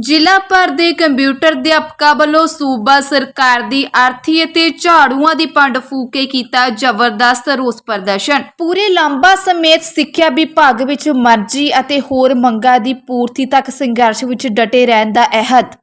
ਜ਼ਿਲ੍ਹਾ ਭਰ ਦੇ ਕੰਪਿਊਟਰ ਅਧਿਆਪਕਾਂ ਵੱਲੋਂ ਸੂਬਾ ਸਰਕਾਰ ਦੀ ਆਰਥੀ ਅਤੇ ਝਾੜੂਆਂ ਦੀ ਪੰਡ ਫੂਕ ਕੇ ਕੀਤਾ ਜ਼ਬਰਦਸਤ ਰੋਸ ਪ੍ਰਦਰਸ਼ਨ। ਪੂਰੇ ਲੰਬਾ ਸਮੇਤ ਸਿੱਖਿਆ ਵਿਭਾਗ ਵਿੱਚ ਮਰਜ਼ੀ ਅਤੇ ਹੋਰ ਮੰਗਾਂ ਦੀ ਪੂਰਤੀ ਤੱਕ ਸੰਘਰਸ਼ ਵਿੱਚ ਡਟੇ ਰਹਿਣ ਦਾ ਅਹਿਦ।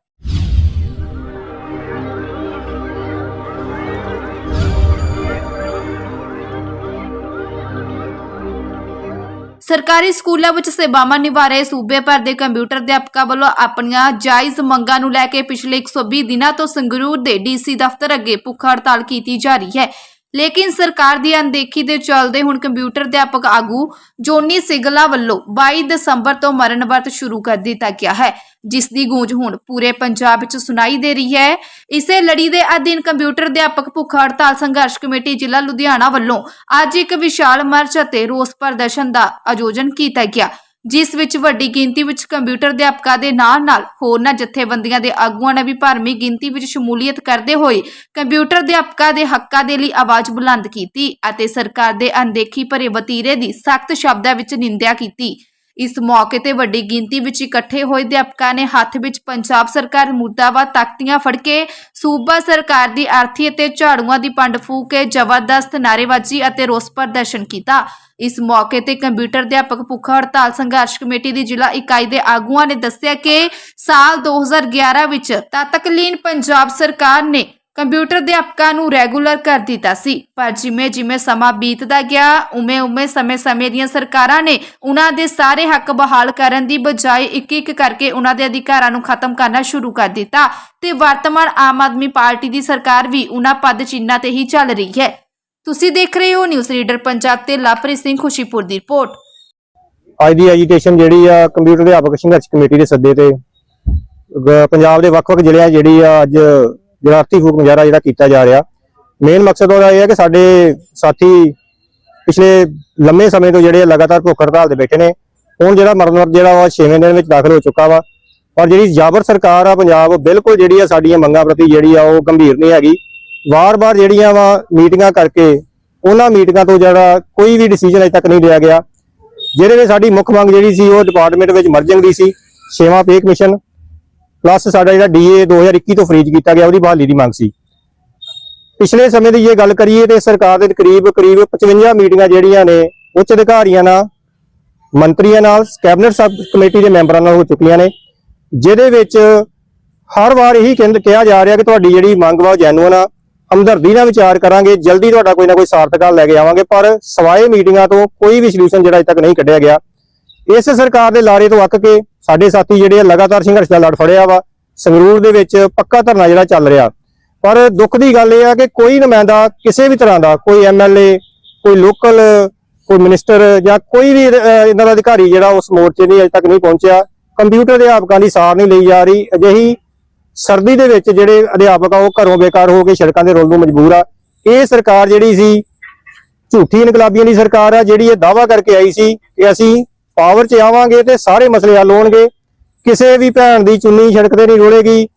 ਸਰਕਾਰੀ ਸਕੂਲਾਂ ਵਿੱਚ ਸੇਵਾਵਾਂ ਨਿਭਾ ਰਹੇ ਸੂਬੇ ਭਰ ਦੇ ਕੰਪਿਊਟਰ ਅਧਿਆਪਕਾਂ ਵੱਲੋਂ ਆਪਣੀਆਂ ਜਾਇਜ਼ ਮੰਗਾਂ ਨੂੰ ਲੈ ਕੇ ਪਿਛਲੇ 120 ਦਿਨਾਂ ਤੋਂ ਸੰਗਰੂਰ ਦੇ ਡੀਸੀ ਦਫ਼ਤਰ ਅੱਗੇ ਭੁੱਖ ਹੜਤਾਲ ਕੀਤੀ ਜਾ ਰਹੀ ਹੈ। ਲੇਕਿਨ ਸਰਕਾਰ ਦੀ ਅਣਦੇਖੀ ਦੇ ਚੱਲਦੇ ਹੁਣ ਕੰਪਿਊਟਰ ਅਧਿਆਪਕ ਆਗੂ ਜੋਨੀ ਸਿਗਲਾ ਵੱਲੋਂ 22 ਦਸੰਬਰ ਤੋਂ ਮਰਨ ਵਰਤ ਸ਼ੁਰੂ ਕਰ ਦਿੱਤਾ ਗਿਆ ਹੈ, ਜਿਸ ਦੀ ਗੂੰਜ ਹੁਣ ਪੂਰੇ ਪੰਜਾਬ ਵਿੱਚ ਸੁਣਾਈ ਦੇ ਰਹੀ ਹੈ। ਇਸੇ ਲੜੀ ਦੇ ਅਧੀਨ ਕੰਪਿਊਟਰ ਅਧਿਆਪਕ ਭੁੱਖ ਹੜਤਾਲ ਸੰਘਰਸ਼ ਕਮੇਟੀ ਜ਼ਿਲ੍ਹਾ ਲੁਧਿਆਣਾ ਵੱਲੋਂ ਅੱਜ ਇੱਕ ਵਿਸ਼ਾਲ ਮਾਰਚ ਅਤੇ ਰੋਸ ਪ੍ਰਦਰਸ਼ਨ ਦਾ ਆਯੋਜਨ ਕੀਤਾ ਗਿਆ। ਜਿਸ ਵਿੱਚ ਵੱਡੀ ਗਿਣਤੀ ਵਿੱਚ ਕੰਪਿਊਟਰ ਅਧਿਆਪਕਾਂ ਦੇ ਨਾਲ-ਨਾਲ ਹੋਰਨਾਂ ਜਥੇਬੰਦੀਆਂ ਦੇ ਆਗੂਆਂ ਨੇ ਵੀ ਭਰਵੀਂ ਗਿਣਤੀ ਵਿੱਚ ਸ਼ਮੂਲੀਅਤ ਕਰਦੇ ਹੋਏ ਕੰਪਿਊਟਰ ਅਧਿਆਪਕਾਂ ਦੇ ਹੱਕਾਂ ਦੇ ਲਈ ਆਵਾਜ਼ ਬੁਲੰਦ ਕੀਤੀ ਅਤੇ ਸਰਕਾਰ ਦੇ ਅਣਦੇਖੀ ਭਰੇ ਵਤੀਰੇ ਦੀ ਸਖਤ ਸ਼ਬਦਾਂ ਵਿੱਚ ਨਿੰਦਿਆ ਕੀਤੀ। ਇਸ ਮੌਕੇ ਤੇ ਵੱਡੀ ਗਿਣਤੀ ਵਿੱਚ ਇਕੱਠੇ ਹੋਏ ਅਧਿਆਪਕਾਂ ਨੇ ਹੱਥ ਵਿੱਚ ਪੰਜਾਬ ਸਰਕਾਰ ਮੁਰਦਾਬਾਦ ਤਖਤੀਆਂ ਫੜ ਕੇ ਸੂਬਾ ਸਰਕਾਰ ਦੀ ਆਰਥੀ ਅਤੇ ਝਾੜੂਆਂ ਦੀ ਪੰਡ ਫੂਕ ਕੇ ਜ਼ਬਰਦਸਤ ਨਾਅਰੇਬਾਜ਼ੀ ਅਤੇ ਰੋਸ ਪ੍ਰਦਰਸ਼ਨ ਕੀਤਾ। ਇਸ ਮੌਕੇ ਤੇ ਕੰਪਿਊਟਰ ਅਧਿਆਪਕ ਭੁੱਖਾ ਹੜਤਾਲ ਸੰਘਰਸ਼ ਕਮੇਟੀ ਦੀ ਜ਼ਿਲ੍ਹਾ ਇਕਾਈ ਦੇ ਆਗੂਆਂ ਨੇ ਦੱਸਿਆ ਕਿ ਸਾਲ 2011 ਵਿੱਚ ਤਤਕਲੀਨ ਪੰਜਾਬ ਸਰਕਾਰ ਨੇ ਕੰਪਿਊਟਰ ਅਧਿਆਪਕਾਂ ਨੂੰ ਰੈਗੂਲਰ ਕਰ ਦਿੱਤਾ ਸੀ। ਪਰ ਜਿਵੇਂ ਜਿਵੇਂ ਸਮਾਂ ਬੀਤਦਾ ਗਿਆ, ਉਵੇਂ ਉਵੇਂ ਸਮੇਂ-ਸਮੇਂ ਦੀਆਂ ਸਰਕਾਰਾਂ ਨੇ ਉਹਨਾਂ ਦੇ ਸਾਰੇ ਹੱਕ ਬਹਾਲ ਕਰਨ ਦੀ ਬਜਾਏ ਇੱਕ ਇੱਕ ਕਰਕੇ ਉਹਨਾਂ ਦੇ ਅਧਿਕਾਰਾਂ ਨੂੰ ਖਤਮ ਕਰਨਾ ਸ਼ੁਰੂ ਕਰ ਦਿੱਤਾ ਤੇ ਵਰਤਮਾਨ ਆਮ ਆਦਮੀ ਪਾਰਟੀ ਦੀ ਸਰਕਾਰ ਵੀ ਉਹਨਾਂ ਪਦ ਚਿੰਨ੍ਹਾਂ ਤੇ ਹੀ ਚੱਲ ਰਹੀ ਹੈ। ਤੁਸੀਂ ਦੇਖ ਰਹੇ ਹੋ ਨਿਊਜ਼ ਰੀਡਰ ਪੰਜਾਬ ਤੇ ਲਵਪ੍ਰੀਤ ਸਿੰਘ ਖੁਸ਼ੀਪੁਰ ਦੀ ਰਿਪੋਰਟ। ਅੱਜ ਦੀ ਐਜੀਟੇਸ਼ਨ ਜਿਹੜੀ ਆ ਕੰਪਿਊਟਰ ਅਧਿਆਪਕ ਸੰਘਰਸ਼ ਕਮੇਟੀ ਦੇ ਸੱਦੇ ਤੇ ਪੰਜਾਬ ਦੇ ਵੱਖ-ਵੱਖ ਜ਼ਿਲ੍ਹਿਆਂ ਜਿਹੜੀ ਆ ਅੱਜ ਜਿਹੜਾ ਅਰਥੀ ਫੂਕ ਮੁਜ਼ਾਹਰਾ ਜਿਹੜਾ ਕੀਤਾ ਜਾ ਰਿਹਾ। ਮੇਨ ਮਕਸਦ ਉਹਦਾ ਇਹ ਹੈ ਕਿ ਸਾਡੇ ਸਾਥੀ ਪਿਛਲੇ ਲੰਮੇ ਸਮੇਂ ਤੋਂ ਜਿਹੜੇ ਲਗਾਤਾਰ ਭੁੱਖ ਹੜਤਾਲ ਤੇ ਬੈਠੇ ਨੇ, ਹੁਣ ਜਿਹੜਾ ਮਰਨ ਜਿਹੜਾ ਵਾ 6ਵੇਂ ਦਿਨ ਵਿੱਚ ਦਾਖਲ ਹੋ ਚੁੱਕਾ ਵਾ। ਪਰ ਜਿਹੜੀ ਜਾਬਰ ਸਰਕਾਰ ਆ ਪੰਜਾਬ ਬਿਲਕੁਲ ਜਿਹੜੀ ਆ ਸਾਡੀਆਂ ਮੰਗਾਂ ਪ੍ਰਤੀ ਜਿਹੜੀ ਆ ਉਹ ਗੰਭੀਰ ਨਹੀਂ ਹੈਗੀ। ਵਾਰ-ਵਾਰ ਜਿਹੜੀਆਂ ਵਾ ਮੀਟਿੰਗਾਂ ਕਰਕੇ ਉਹਨਾਂ ਮੀਟਿੰਗਾਂ ਤੋਂ ਜਿਹੜਾ ਕੋਈ ਵੀ ਡਿਸੀਜਨ ਅਜੇ ਤੱਕ ਨਹੀਂ ਲਿਆ ਗਿਆ। ਜਿਹੜੇ ਵਿੱਚ ਸਾਡੀ ਮੁੱਖ ਮੰਗ ਜਿਹੜੀ ਸੀ ਉਹ ਡਿਪਾਰਟਮੈਂਟ ਵਿੱਚ ਮਰਜਿੰਗ ਦੀ ਸੀ, ਛੇਵਾਂ ਪੇ ਕਮਿਸ਼ਨ ਪਲੱਸ ਸਾਡਾ ਜਿਹੜਾ ਡੀਏ 2021 ਤੋਂ ਫ੍ਰੀਜ ਕੀਤਾ ਗਿਆ, ਉਹਦੀ ਬਹਾਲੀ ਦੀ ਮੰਗ ਸੀ। ਪਿਛਲੇ ਸਮੇਂ ਦੀ ਜੇ ਗੱਲ ਕਰੀਏ ਤੇ ਸਰਕਾਰ ਦੇ ਕਰੀਬ ਕਰੀਬ 55 ਮੀਟਿੰਗਾਂ ਜਿਹੜੀਆਂ ਨੇ, ਉੱਚ ਅਧਿਕਾਰੀਆਂ ਨਾਲ, ਮੰਤਰੀਆਂ ਨਾਲ, ਕੈਬਨਿਟ ਸਬ ਕਮੇਟੀ ਦੇ ਮੈਂਬਰਾਂ ਨਾਲ ਹੋ ਚੁੱਕੀਆਂ ਨੇ, ਜਿਹਦੇ ਵਿੱਚ ਹਰ ਵਾਰ ਇਹੀ ਕਹਿੰਦ ਕਿਹਾ ਜਾ ਰਿਹਾ ਕਿ ਤੁਹਾਡੀ ਜਿਹੜੀ ਮੰਗ ਵਾ ਜੈਨੂਅਨ ਆ। ਹਮਦਰਦੀ ਨਾਲ ਵਿਚਾਰ ਕਰਾਂਗੇ, ਜਲਦੀ ਤੁਹਾਡਾ ਕੋਈ ਨਾ ਕੋਈ ਸਾਰਥਕ ਹੱਲ ਲੈ ਕੇ ਆਵਾਂਗੇ, ਪਰ ਸਵਾਏ ਮੀਟਿੰਗਾਂ ਤੋਂ ਕੋਈ ਵੀ ਸੋਲੂਸ਼ਨ ਜਿਹੜਾ ਅਜੇ ਤੱਕ ਨਹੀਂ ਕੱਢਿਆ ਗਿਆ। ਇਸ ਸਰਕਾਰ ਦੇ ਲਾਰੇ ਤੋਂ ਅੱਕ ਕੇ ਸਾਡੇ ਸਾਥੀ ਜਿਹੜੇ ਆ ਲਗਾਤਾਰ ਸੰਘਰਸ਼ ਦਾ ਲੜ ਫੜਿਆ ਵਾ, ਸੰਗਰੂਰ ਦੇ ਵਿੱਚ ਪੱਕਾ ਧਰਨਾ ਜਿਹੜਾ ਚੱਲ ਰਿਹਾ। ਪਰ ਦੁੱਖ ਦੀ ਗੱਲ ਇਹ ਆ ਕਿ ਕੋਈ ਨੁਮਾਇੰਦਾ ਕਿਸੇ ਵੀ ਤਰ੍ਹਾਂ ਦਾ, ਕੋਈ ਐਮਐਲਏ ਕੋਈ ਲੋਕਲ, ਕੋਈ ਮਿਨਿਸਟਰ ਜਾਂ ਕੋਈ ਵੀ ਇਹਨਾਂ ਦਾ ਅਧਿਕਾਰੀ ਜਿਹੜਾ ਉਸ ਮੋਰਚੇ ਨਹੀਂ ਅਜੇ ਤੱਕ ਨਹੀਂ ਪਹੁੰਚਿਆ, ਕੰਪਿਊਟਰ ਅਧਿਆਪਕਾਂ ਦੀ ਸਾਰ ਨਹੀਂ ਲਈ ਜਾ ਰਹੀ। ਅਜਿਹੀ ਸਰਦੀ ਦੇ ਵਿੱਚ ਜਿਹੜੇ ਅਧਿਆਪਕ ਆ, ਉਹ ਘਰੋਂ ਬੇਕਾਰ ਹੋ ਕੇ ਸੜਕਾਂ ਦੇ ਰੋਲ ਨੂੰ ਮਜਬੂਰ ਆ। ਇਹ ਸਰਕਾਰ ਜਿਹੜੀ ਸੀ, ਝੂਠੀ ਇਨਕਲਾਬੀਆਂ ਦੀ ਸਰਕਾਰ ਆ, ਜਿਹੜੀ ਇਹ ਦਾਵਾ ਕਰਕੇ ਆਈ ਸੀ ਕਿ ਅਸੀਂ ਪਾਵਰ 'ਚ ਆਵਾਂਗੇ ਤੇ ਸਾਰੇ ਮਸਲੇ ਹੱਲ ਹੋਣਗੇ। ਕਿਸੇ ਵੀ ਭੈਣ ਦੀ ਚੁੰਨੀ ਸੜਕ ਨਹੀਂ ਰੋਲੇਗੀ,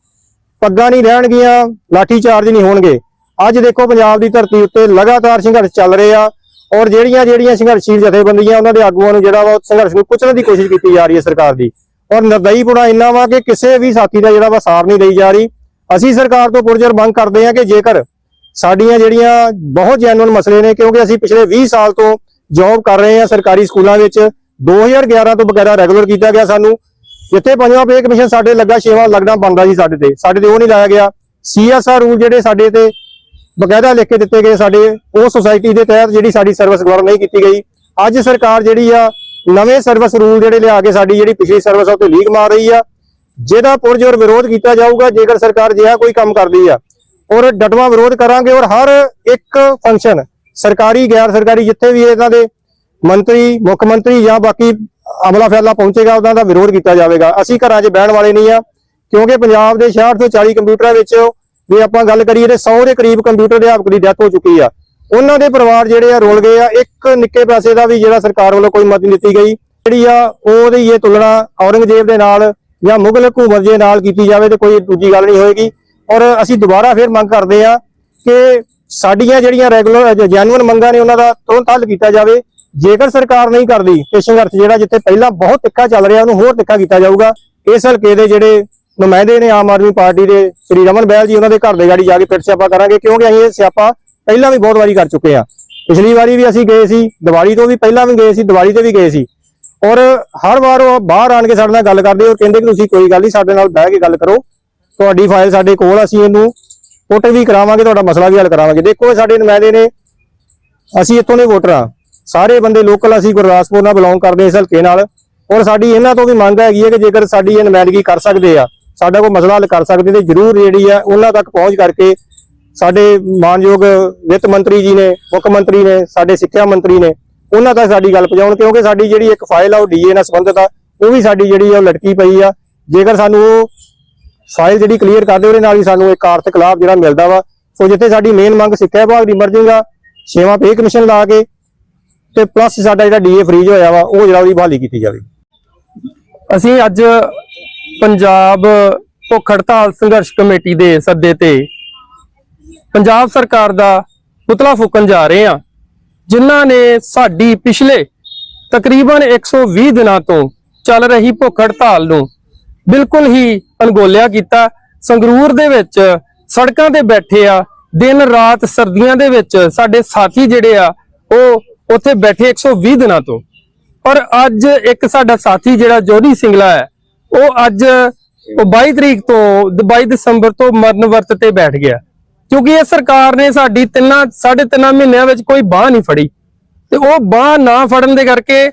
ਪੱਗਾਂ ਨਹੀਂ ਰਹਿਣਗੀਆਂ, ਲਾਠੀ ਚਾਰਜ ਨਹੀਂ ਹੋਣਗੇ। ਅੱਜ ਦੇਖੋ ਪੰਜਾਬ ਦੀ ਧਰਤੀ ਉੱਤੇ ਲਗਾਤਾਰ ਸੰਘਰਸ਼ ਚੱਲ ਰਹੇ ਆ ਔਰ ਜਿਹੜੀਆਂ ਜਿਹੜੀਆਂ ਸੰਘਰਸ਼ੀਲ ਜਥੇਬੰਦੀਆਂ ਉਹਨਾਂ ਦੇ ਆਗੂਆਂ ਨੂੰ ਜਿਹੜਾ ਵਾ ਉਹ ਸੰਘਰਸ਼ ਨੂੰ ਕੁਚਲਣ ਦੀ ਕੋਸ਼ਿਸ਼ ਕੀਤੀ ਜਾ ਰਹੀ ਹੈ ਸਰਕਾਰ ਦੀ। ਔਰ ਨਰਦਈਪੁਣਾ ਇੰਨਾ ਵਾ ਕਿ ਕਿਸੇ ਵੀ ਸਾਥੀ ਦਾ ਜਿਹੜਾ ਵਾ ਸਾਰ ਨਹੀਂ ਲਈ ਜਾ ਰਹੀ। ਅਸੀਂ ਸਰਕਾਰ ਤੋਂ ਪੁਰਜਰ ਮੰਗ ਕਰਦੇ ਹਾਂ ਕਿ ਜੇਕਰ ਸਾਡੀਆਂ ਜਿਹੜੀਆਂ ਬਹੁਤ ਜੈਨੂਨ ਮਸਲੇ ਨੇ, ਕਿਉਂਕਿ ਅਸੀਂ ਪਿਛਲੇ 20 ਸਾਲ ਤੋਂ ਜੌਬ ਕਰ ਰਹੇ ਹਾਂ ਸਰਕਾਰੀ ਸਕੂਲਾਂ ਵਿੱਚ 2011 ਤੋਂ ਬਕਾਇਦਾ ਰੈਗੂਲਰ ਕੀਤਾ ਗਿਆ ਸਾਨੂੰ। ਜਿੱਥੇ ਪੰਜਵਾਂ ਪੇ ਕਮਿਸ਼ਨ ਸਾਡੇ ਲੱਗਾ, ਛੇਵਾਂ ਲੱਗਣਾ ਬਣਦਾ ਸੀ ਸਾਡੇ ਤੇ। ਸਾਡੇ ਤੇ ਉਹ ਨਹੀਂ ਲਾਇਆ ਗਿਆ। ਸੀਐਸਆਰ ਰੂਲ ਜਿਹੜੇ ਸਾਡੇ ਤੇ ਬਕਾਇਦਾ ਲਿਖ ਕੇ ਦਿੱਤੇ ਗਏ ਸਾਡੇ, ਉਹ ਸੁਸਾਇਟੀ ਦੇ ਤਹਿਤ ਜਿਹੜੀ ਸਾਡੀ ਸਰਵਿਸ ਦੁਆਰਾ ਨਹੀਂ ਕੀਤੀ ਗਈ। ਅੱਜ ਸਰਕਾਰ ਜਿਹੜੀ ਆ, ਨਵੇਂ ਸਰਵਿਸ ਰੂਲ ਜਿਹੜੇ ਲਿਆ ਕੇ ਸਾਡੀ ਜਿਹੜੀ ਪਿਛਲੀ ਸਰਵਿਸ ਆ ਉਹ ਤੇ ਲੀਕ ਮਾਰ ਰਹੀ ਆ। ਜਿਹਦਾ ਪੁਰਜੋਰ ਵਿਰੋਧ ਕੀਤਾ ਜਾਊਗਾ, ਜੇਕਰ ਸਰਕਾਰ ਜਿਹਾ ਕੋਈ ਕੰਮ ਕਰਦੀ ਆ। ਔਰ ਡਟਵਾ ਵਿਰੋਧ ਕਰਾਂਗੇ ਔਰ ਹਰ ਇੱਕ ਫੰਕਸ਼ਨ ਸਰਕਾਰੀ, ਗੈਰ ਸਰਕਾਰੀ, ਜਿੱਥੇ ਵੀ ਇਹਨਾਂ ਦੇ ਮੰਤਰੀ, ਮੁੱਖ ਮੰਤਰੀ ਜਾਂ ਬਾਕੀ ਅਮਲਾ ਫੈਲਾ ਪਹੁੰਚੇਗਾ, ਉਹਨਾਂ ਦਾ ਵਿਰੋਧ ਕੀਤਾ ਜਾਵੇਗਾ। ਅਸੀਂ ਘਰਾਂ 'ਚ ਬਹਿਣ ਵਾਲੇ ਨਹੀਂ ਆ, ਕਿਉਂਕਿ ਪੰਜਾਬ ਦੇ 66 ਤੋਂ 40 ਕੰਪਿਊਟਰਾਂ ਵਿੱਚ ਜੇ ਆਪਾਂ ਗੱਲ ਕਰੀਏ ਤੇ 100 ਦੇ ਕਰੀਬ ਕੰਪਿਊਟਰ ਅਧਿਆਪਕ ਦੀ ਡੈਥ ਹੋ ਚੁੱਕੀ ਆ। ਉਹਨਾਂ ਦੇ ਪਰਿਵਾਰ ਜਿਹੜੇ ਆ ਰੁਲ ਗਏ ਆ। ਇੱਕ ਨਿੱਕੇ ਪੈਸੇ ਦਾ ਵੀ ਜਿਹੜਾ ਸਰਕਾਰ ਵੱਲੋਂ ਕੋਈ ਮਦਦ ਦਿੱਤੀ ਗਈ, ਜਿਹੜੀ ਆ ਉਹਦੀ ਇਹ ਤੁਲਨਾ ਔਰੰਗਜ਼ੇਬ ਦੇ ਨਾਲ ਜਾਂ ਮੁਗਲ ਹਕੂਮਤ ਦੇ ਨਾਲ ਕੀਤੀ ਜਾਵੇ ਤੇ ਕੋਈ ਦੂਜੀ ਗੱਲ ਨਹੀਂ ਹੋਏਗੀ। ਔਰ ਅਸੀਂ ਦੁਬਾਰਾ ਫਿਰ ਮੰਗ ਕਰਦੇ ਆ ਕਿ ਸਾਡੀਆਂ ਜਿਹੜੀਆਂ ਰੈਗੂਲਰ ਜੈਨੂਅਨ ਮੰਗਾਂ ਨੇ ਉਹਨਾਂ ਦਾ ਤੁਰੰਤ ਹੱਲ ਕੀਤਾ ਜਾਵੇ। ਜੇਕਰ ਸਰਕਾਰ ਨਹੀਂ ਕਰਦੀ ਤੇ ਸੰਘਰਸ਼ ਜਿਹੜਾ ਜਿੱਥੇ ਪਹਿਲਾਂ ਬਹੁਤ ਤਿੱਖਾ ਚੱਲ ਰਿਹਾ, ਉਹਨੂੰ ਹੋਰ ਤਿੱਖਾ ਕੀਤਾ ਜਾਊਗਾ। ਇਸ ਹਲਕੇ ਦੇ ਜਿਹੜੇ ਨੁਮਾਇੰਦੇ ਨੇ ਆਮ ਆਦਮੀ ਪਾਰਟੀ ਦੇ, ਸ੍ਰੀ ਰਮਨ ਬਹਿਲ ਜੀ, ਉਹਨਾਂ ਦੇ ਘਰ ਦੇ ਗਾੜੀ ਜਾ ਕੇ ਫਿਰ ਸਿਆਪਾ ਕਰਾਂਗੇ, ਕਿਉਂਕਿ ਅਸੀਂ ਇਹ ਸਿਆਪਾ ਪਹਿਲਾਂ ਵੀ ਬਹੁਤ ਵਾਰੀ ਕਰ ਚੁੱਕੇ ਆ ਪਿਛਲੀ ਵਾਰੀ ਵੀ ਅਸੀਂ ਗਏ ਸੀ, ਦੀਵਾਲੀ ਤੋਂ ਵੀ ਪਹਿਲਾਂ ਵੀ ਗਏ ਸੀ, ਦੀਵਾਲੀ ਤੇ ਵੀ ਗਏ ਸੀ। ਔਰ ਹਰ ਵਾਰ ਉਹ ਬਾਹਰ ਆਣ ਕੇ ਸਾਡੇ ਨਾਲ ਗੱਲ ਕਰਦੇ ਔਰ ਕਹਿੰਦੇ ਕਿ ਤੁਸੀਂ ਕੋਈ ਗੱਲ ਨਹੀਂ, ਸਾਡੇ ਨਾਲ ਬਹਿ ਕੇ ਗੱਲ ਕਰੋ। ਤੁਹਾਡੀ ਫਾਈਲ ਸਾਡੇ ਕੋਲ, ਅਸੀਂ ਇਹਨੂੰ ਪੁੱਟ ਵੀ ਕਰਾਵਾਂਗੇ, ਤੁਹਾਡਾ ਮਸਲਾ ਵੀ ਹੱਲ ਕਰਾਵਾਂਗੇ। ਦੇਖੋ, ਸਾਡੇ ਨੁਮਾਇੰਦੇ ਨੇ, ਅਸੀਂ ਇੱਥੋਂ ਦੇ ਵੋਟਰ ਆ ਸਾਰੇ ਬੰਦੇ ਲੋਕਲ ਅਸੀਂ ਗੁਰਦਾਸਪੁਰ ਨਾਲ ਬਿਲੋਂਗ ਕਰਦੇ ਇਸ ਹਲਕੇ ਨਾਲ। ਔਰ ਸਾਡੀ ਇਹਨਾਂ ਤੋਂ ਵੀ ਮੰਗ ਹੈਗੀ ਹੈ ਕਿ ਜੇਕਰ ਸਾਡੀ ਇਹ ਨੁਮਾਇੰਦਗੀ ਕਰ ਸਕਦੇ ਆ, ਸਾਡਾ ਕੋਈ ਮਸਲਾ ਹੱਲ ਕਰ ਸਕਦੇ ਤੇ ਜਰੂਰ ਜਿਹੜੀ ਆ, ਉਹਨਾਂ ਤੱਕ ਪਹੁੰਚ ਕਰਕੇ ਸਾਡੇ ਮਾਨਯੋਗ ਵਿੱਤ ਮੰਤਰੀ ਜੀ ਨੇ, ਮੁੱਖ ਮੰਤਰੀ ਨੇ, ਸਾਡੇ ਸਿੱਖਿਆ ਮੰਤਰੀ ਨੇ, ਉਹਨਾਂ ਤੱਕ ਸਾਡੀ ਗੱਲ ਪਹੁੰਚਾਉਣ, ਕਿਉਂਕਿ ਸਾਡੀ ਜਿਹੜੀ ਇੱਕ ਫਾਈਲ ਆ, ਉਹ ਡੀਏ ਨਾਲ ਸੰਬੰਧਿਤ ਆ, ਉਹ ਵੀ ਸਾਡੀ ਜਿਹੜੀ ਆ, ਉਹ ਲਟਕੀ ਪਈ ਆ। ਜੇਕਰ ਸਾਨੂੰ ਉਹ ਫਾਈਲ ਜਿਹੜੀ ਕਲੀਅਰ ਕਰਦੇ ਉਹਦੇ ਨਾਲ ਹੀ ਸਾਨੂੰ ਇੱਕ ਆਰਥਿਕ ਲਾਭ ਜਿਹੜਾ ਮਿਲਦਾ ਵਾ। ਸੋ ਜਿੱਥੇ ਸਾਡੀ ਮੇਨ ਮੰਗ ਸਿੱਖਿਆ ਵਿਭਾਗ ਦੀ ਮਰਜ਼ੀ ਆ, ਛੇਵਾਂ ਪੇ ਕਮਿਸ਼ਨ ਲਾ ਕੇ ਤੇ ਪਲੱਸ ਸਾਡਾ ਜਿਹੜਾ ਡੀਏ ਫ੍ਰੀਜ ਹੋਇਆ ਵਾ, ਉਹ ਜਿਹੜਾ ਉਹਦੀ ਬਹਾਲੀ ਕੀਤੀ ਜਾਵੇ। ਅਸੀਂ ਅੱਜ ਪੰਜਾਬ ਭੁੱਖ ਹੜਤਾਲ ਸੰਘਰਸ਼ ਕਮੇਟੀ ਦੇ ਸੱਦੇ ਤੇ ਪੰਜਾਬ ਸਰਕਾਰ ਦਾ ਪੁਤਲਾ ਫੂਕਣ ਜਾ ਰਹੇ ਹਾਂ, ਜਿਨ੍ਹਾਂ ਨੇ ਸਾਡੀ ਪਿਛਲੇ ਤਕਰੀਬਨ 120 ਦਿਨਾਂ ਤੋਂ ਚੱਲ ਰਹੀ ਭੁੱਖ ਹੜਤਾਲ ਨੂੰ ਬਿਲਕੁਲ ਹੀ ਅਣਗੋਲਿਆ ਕੀਤਾ। ਸੰਗਰੂਰ ਦੇ ਵਿੱਚ ਸੜਕਾਂ ਤੇ ਬੈਠੇ ਆ, ਦਿਨ ਰਾਤ ਸਰਦੀਆਂ ਦੇ ਵਿੱਚ ਸਾਡੇ ਸਾਥੀ ਜਿਹੜੇ ਆ, ਉਹ ਉੱਥੇ ਬੈਠੇ 120 ਦਿਨਾਂ ਤੋਂ। ਪਰ ਅੱਜ ਇੱਕ ਸਾਡਾ ਸਾਥੀ ਜਿਹੜਾ ਜੋਧੀ ਸਿੰਗਲਾ ਹੈ, ਉਹ ਅੱਜ, ਉਹ 22 ਤਰੀਕ ਤੋਂ 22 ਦਸੰਬਰ ਤੋਂ ਮਰਨ ਵਰਤ ਤੇ ਬੈਠ ਗਿਆ। ਕਿਉਂਕਿ ਇਹ ਸਰਕਾਰ ਨੇ ਸਾਡੀ ਤਿੰਨਾਂ, ਸਾਢੇ ਤਿੰਨਾਂ ਮਹੀਨਿਆਂ ਵਿੱਚ ਕੋਈ ਬਾਹ ਨਹੀਂ ਫੜੀ। ਤੇ ਉਹ ਬਾਹ ਨਾ ਫੜਨ ਦੇ ਕਰਕੇ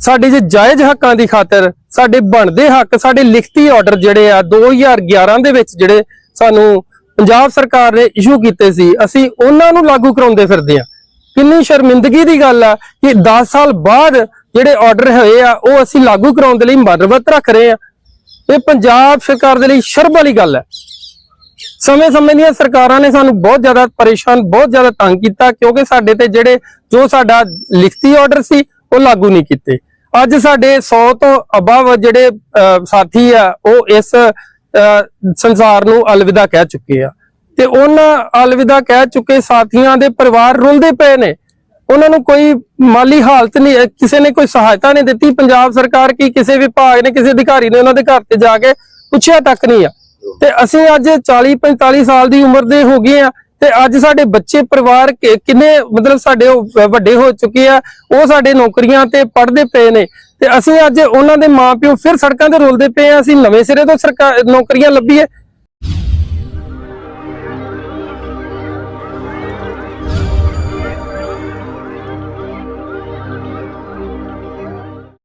ਸਾਡੇ ਜੇ ਜਾਇਜ਼ ਹੱਕਾਂ ਦੀ ਖਾਤਰ, ਸਾਡੇ ਬਣਦੇ ਹੱਕ, ਸਾਡੇ ਲਿਖਤੀ ਆਰਡਰ ਜਿਹੜੇ ਆ 2011 ਦੇ ਵਿੱਚ ਜਿਹੜੇ ਸਾਨੂੰ ਪੰਜਾਬ ਸਰਕਾਰ ਨੇ ਇਸ਼ੂ ਕੀਤੇ ਸੀ, ਅਸੀਂ ਉਹਨਾਂ ਨੂੰ ਲਾਗੂ ਕਰਾਉਂਦੇ ਫਿਰਦੇ ਆ ਕਿੰਨੀ ਸ਼ਰਮਿੰਦਗੀ ਦੀ ਗੱਲ ਆ ਕਿ 10 ਸਾਲ ਬਾਅਦ ਜਿਹੜੇ ਆਰਡਰ ਹੋਏ ਆ, ਉਹ ਅਸੀਂ ਲਾਗੂ ਕਰਾਉਣ ਦੇ ਲਈ ਮਰਵਤ ਰੱਖ ਰਹੇ ਆ। ਇਹ ਪੰਜਾਬ ਸਰਕਾਰ ਦੇ ਲਈ ਸ਼ਰਮ ਵਾਲੀ ਗੱਲ ਹੈ ਸਮੇਂ-ਸਮੇਂ ਦੀਆਂ ਸਰਕਾਰਾਂ ਨੇ ਸਾਨੂੰ ਬਹੁਤ ਜ਼ਿਆਦਾ ਪਰੇਸ਼ਾਨ, ਬਹੁਤ ਜ਼ਿਆਦਾ ਤੰਗ ਕੀਤਾ, ਕਿਉਂਕਿ ਸਾਡੇ ਤੇ ਜਿਹੜੇ ਜੋ ਸਾਡਾ ਲਿਖਤੀ ਆਰਡਰ ਸੀ, ਉਹ ਲਾਗੂ ਨਹੀਂ ਕੀਤੇ। ਅੱਜ ਸਾਡੇ 100 ਤੋਂ ਅਬਵ ਜਿਹੜੇ ਸਾਥੀ ਆ, ਉਹ ਇਸ ਸੰਸਾਰ ਨੂੰ ਅਲਵਿਦਾ ਕਹਿ ਚੁੱਕੇ ਆ। ਤੇ ਉਹਨਾਂ ਅਲਵਿਦਾ ਕਹਿ ਚੁੱਕੇ ਸਾਥੀਆਂ ਦੇ ਪਰਿਵਾਰ ਰੁਲਦੇ ਪਏ ਨੇ। ਉਹਨਾਂ ਨੂੰ ਕੋਈ ਮਾਲੀ ਹਾਲਤ ਨਹੀਂ ਅਹ, ਕਿਸੇ ਨੇ ਕੋਈ ਸਹਾਇਤਾ ਨਹੀਂ ਦਿੱਤੀ। ਪੰਜਾਬ ਸਰਕਾਰ ਕੀ ਕਿਸੇ ਵਿਭਾਗ ਨੇ ਕਿਸੇ ਅਧਿਕਾਰੀ ਨੇ ਉਹਨਾਂ ਦੇ ਘਰ ਤੇ ਜਾ ਕੇ ਪੁੱਛਿਆ ਤੱਕ ਨਹੀਂ ਆ। ਤੇ ਅਸੀਂ ਅੱਜ 40 45 ਸਾਲ ਦੀ ਉਮਰ ਦੇ ਹੋ ਗਏ ਆ ਤੇ ਅੱਜ ਸਾਡੇ ਬੱਚੇ ਪਰਿਵਾਰ ਕਿੰਨੇ ਮਤਲਬ ਸਾਡੇ ਵੱਡੇ ਹੋ ਚੁੱਕੇ ਆ ਉਹ ਸਾਡੇ ਨੌਕਰੀਆਂ ਤੇ ਪੜ੍ਹਦੇ ਪਏ ਨੇ। ਤੇ ਅਸੀਂ ਅੱਜ ਉਹਨਾਂ ਦੇ ਮਾਪਿਓ ਫਿਰ ਸੜਕਾਂ ਤੇ ਰੋਲਦੇ ਪਏ ਆ ਅਸੀਂ ਨਵੇਂ ਸਿਰੇ ਤੋਂ ਸਰਕਾਰ ਨੌਕਰੀਆਂ ਲੱਭੀਏ।